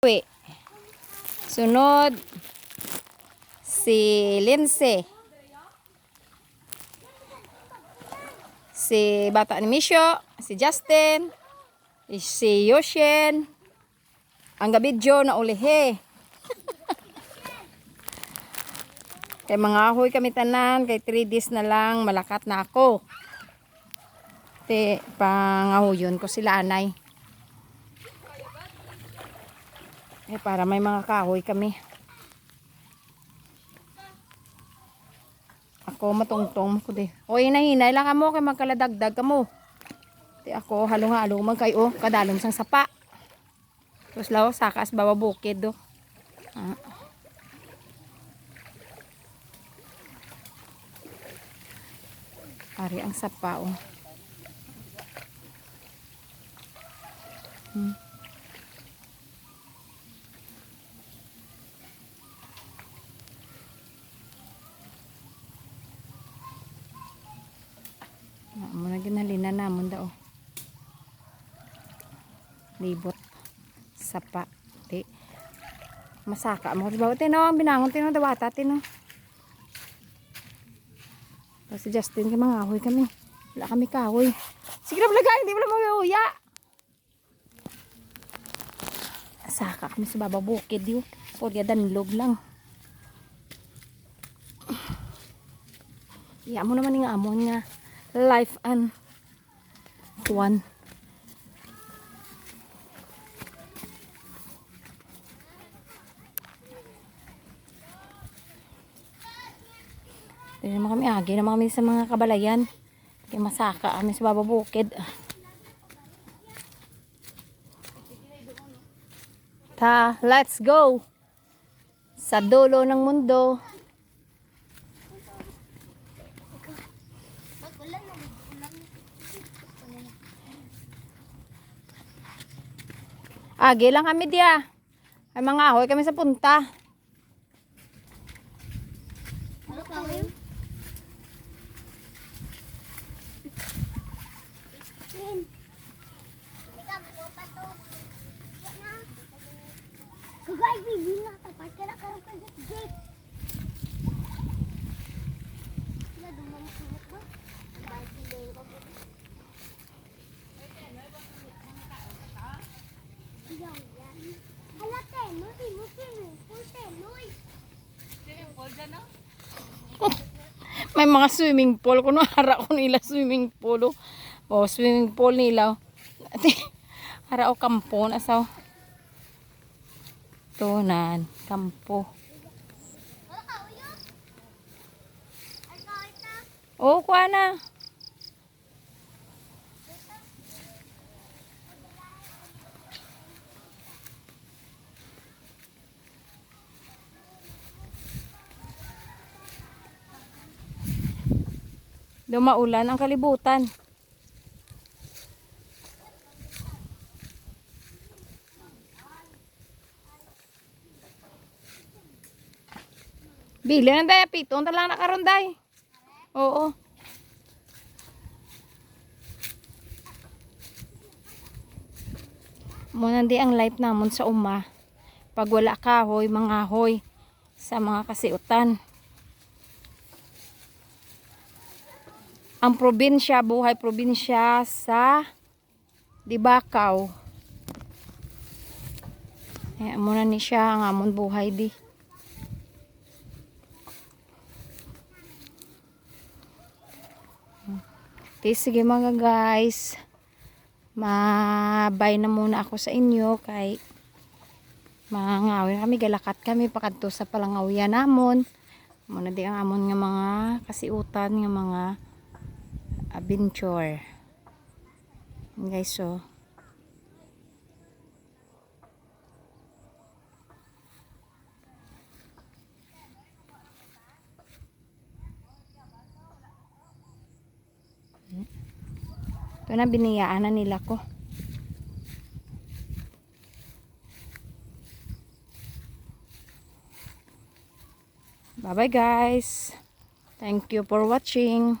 Uwi. Sunod, si Lindsay. Si Bata ni Misho, si Justin, si Yoshen, ang gabidyo na ulihe. kay mga ahoy kami tanan, kay 3 days na lang, malakat na ako. Te, pangahuyon ko sila anay. Eh, para may mga kahoy kami. Ako matungtong ko di. O hinahinay lang kamo kay magkaladagdag kamo. Di ako halo-halo man kayo kadalom sang sapa. Tapos law sakas baba bukid do. Ah. Ari ang sapa oh. Hmm. Namon daw. Libot. Sapa. Di. Masaka mo. Diba? Tino, binangon tino dawata tino. Tapos si Justin mga ahoy kami. Wala kami kahoy. Sige na balagay, hindi mo na mawuya. Saka kami sa baba bukid yun. Pwede danlog lang. Iya mo naman yung amon nga life and one. Dili naman kami agi naman kami sa mga kabalayan. Kaya masaka kami sa baba bukid. Ta, let's go! Sa dulo ng mundo. Agi lang kami dia. Ay mga ahoy kami sa punta. Kagay, bibi na. Tapat ka na karang kagat gate. May mga swimming pool. Kuno hara ko nila swimming pool. O, swimming pool nila. Hara o kampo. Asaw. Tunan. Kampo. Wala ka, uyo. Ay, kahit na. O, kuha na. Dumaulan ang kalibutan. Bili ng daya pitong talang nakaronday. Oo. Muna di ang life namon sa uma. Pag wala kahoy, mga hoy sa mga kasiutan. Ang probinsya, buhay probinsya sa Dibakaw. Kaya muna ni siya ang amon buhay di. Okay, sige mga guys. Mabay na muna ako sa inyo kay mangawin kami galakat kami pakadto sa palangawian namon. Muna di ang amon nga mga kasiutan nga mga adventure. Guys, so Ito na biniyaan na nila ko. Bye bye guys. Thank you for watching.